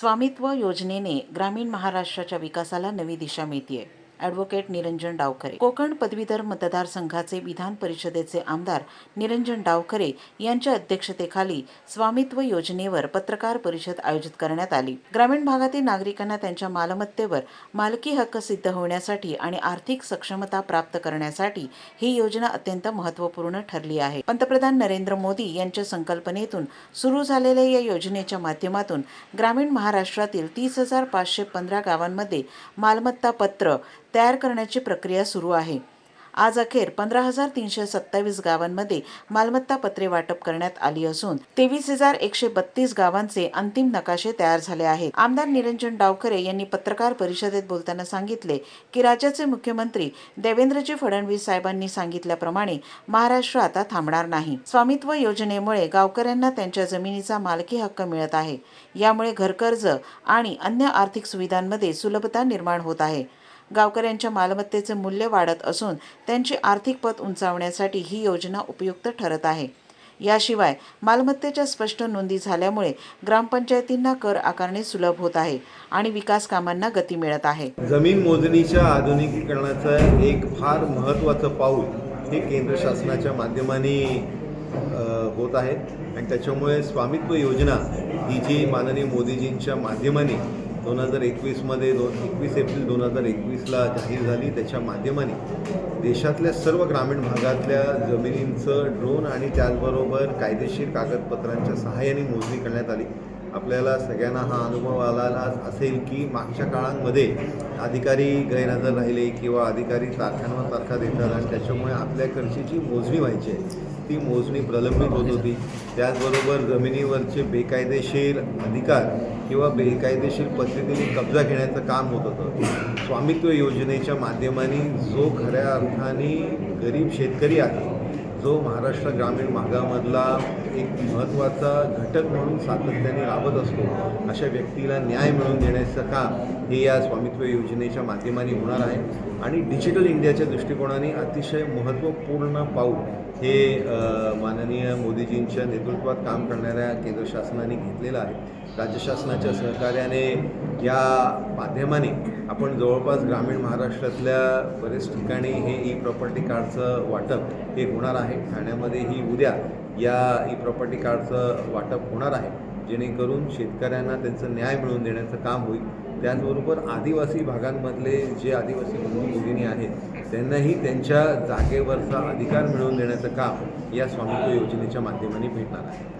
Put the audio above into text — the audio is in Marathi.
स्वामित्व योजनेने ग्रामीण महाराष्ट्राच्या विकासाला नवी दिशा मिळते आहे ॲडव्होकेट निरंजन डावखरे. कोकण पदवीधर मतदारसंघाचे विधान परिषदेचे आमदार निरंजन डावखरे यांच्या अध्यक्षतेखाली स्वामित्व योजनेवर पत्रकार परिषद आयोजित करण्यात आली. ग्रामीण भागातील नागरिकांना त्यांच्या मालमत्तेवर मालकी हक्क सिद्ध होण्यासाठी आणि आर्थिक सक्षमता प्राप्त करण्यासाठी ही योजना अत्यंत महत्त्वपूर्ण ठरली आहे. पंतप्रधान नरेंद्र मोदी यांच्या संकल्पनेतून सुरू झालेल्या या योजनेच्या माध्यमातून ग्रामीण महाराष्ट्रातील तीस हजार पाचशे पंधरा गावांमध्ये मालमत्ता पत्र तयार करण्याची प्रक्रिया सुरू आहे. आज अखेर पंधरा हजार तीनशे सत्तावीस गावांमध्ये मालमत्ता पत्रे वाटप करण्यात आली असून तेवीस हजार एकशे बत्तीस गावांचे अंतिम नकाशे तयार झाले आहेत. आमदार निरंजन डावखरे यांनी पत्रकार परिषदेत बोलताना सांगितले की राज्याचे मुख्यमंत्री देवेंद्रजी फडणवीस साहेबांनी सांगितल्याप्रमाणे महाराष्ट्र आता थांबणार नाही. स्वामित्व योजनेमुळे गावकऱ्यांना त्यांच्या जमिनीचा मालकी हक्क मिळत आहे. यामुळे घरकर्ज आणि अन्य आर्थिक सुविधांमध्ये सुलभता निर्माण होत आहे. गावकऱ्यांच्या मालमत्तेचे मूल्य वाढत असून त्यांची आर्थिक पत उंचावण्यासाठी ही योजना उपयुक्त ठरत आहे. याशिवाय मालमत्तेच्या स्पष्ट नोंदी झाल्यामुळे ग्रामपंचायतींना कर आकारणे सुलभ होत आहे आणि विकास कामांना गती मिळत आहे. जमीन मोजणीच्या आधुनिकीकरणाचं एक फार महत्त्वाचं पाऊल हे केंद्र शासनाच्या माध्यमाने होत आहे. आणि त्याच्यामुळे स्वामित्व योजना ही जी माननीय मोदीजींच्या माध्यमाने दोन हजार एकवीसमध्ये दोन एकवीस एप्रिल दोन हजार एकवीसला जाहीर झाली. त्याच्या माध्यमाने देशातल्या सर्व ग्रामीण भागातल्या जमिनींचं ड्रोन आणि त्याचबरोबर कायदेशीर कागदपत्रांच्या सहाय्याने मोजणी करण्यात आली. आपल्याला सगळ्यांना हा अनुभव आला असेल की मागच्या काळांमध्ये अधिकारी गैरहजर राहिले किंवा अधिकारी तारखांवर तारखा देतात आणि त्याच्यामुळे आपल्याकडची जी मोजणी व्हायची आहे. ती मोजणी प्रलंबित होत होती. त्याचबरोबर जमिनीवरचे बेकायदेशीर अधिकार किंवा बेकायदेशीर पद्धतीने कब्जा घेण्याचं काम होत होतं. स्वामित्व योजनेच्या माध्यमाने जो खऱ्या अर्थाने गरीब शेतकरी आहे जो महाराष्ट्र ग्रामीण भागामधला एक महत्त्वाचा घटक म्हणून सातत्याने राबत असतो अशा व्यक्तीला न्याय मिळवून देण्याचं काम हे या स्वामित्व योजनेच्या माध्यमाने होणार आहे. आणि डिजिटल इंडियाच्या दृष्टिकोनाने अतिशय महत्त्वपूर्ण पाऊल हे माननीय मोदीजींच्या नेतृत्वात काम करणाऱ्या केंद्र शासनाने घेतलेलं आहे. राज्य शासनाच्या सहकार्याने या माध्यमाने आपण जवळपास ग्रामीण महाराष्ट्रातल्या बरेच ठिकाणी हे ई प्रॉपर्टी कार्डचं वाटप हे होणार आहे. ठाण्यामध्ये ही उद्या या ई प्रॉपर्टी कार्डचं वाटप होणार आहे. जेणेकरून शेतकऱ्यांना त्यांचं न्याय मिळवून देण्याचं काम होईल. त्याचबरोबर आदिवासी भागांमधले जे आदिवासी बंधू भगिनी आहेत त्यांनाही त्यांच्या जागेवरचा अधिकार मिळवून देण्याचं काम या स्वामित्व योजनेच्या माध्यमाने भेटणार आहे.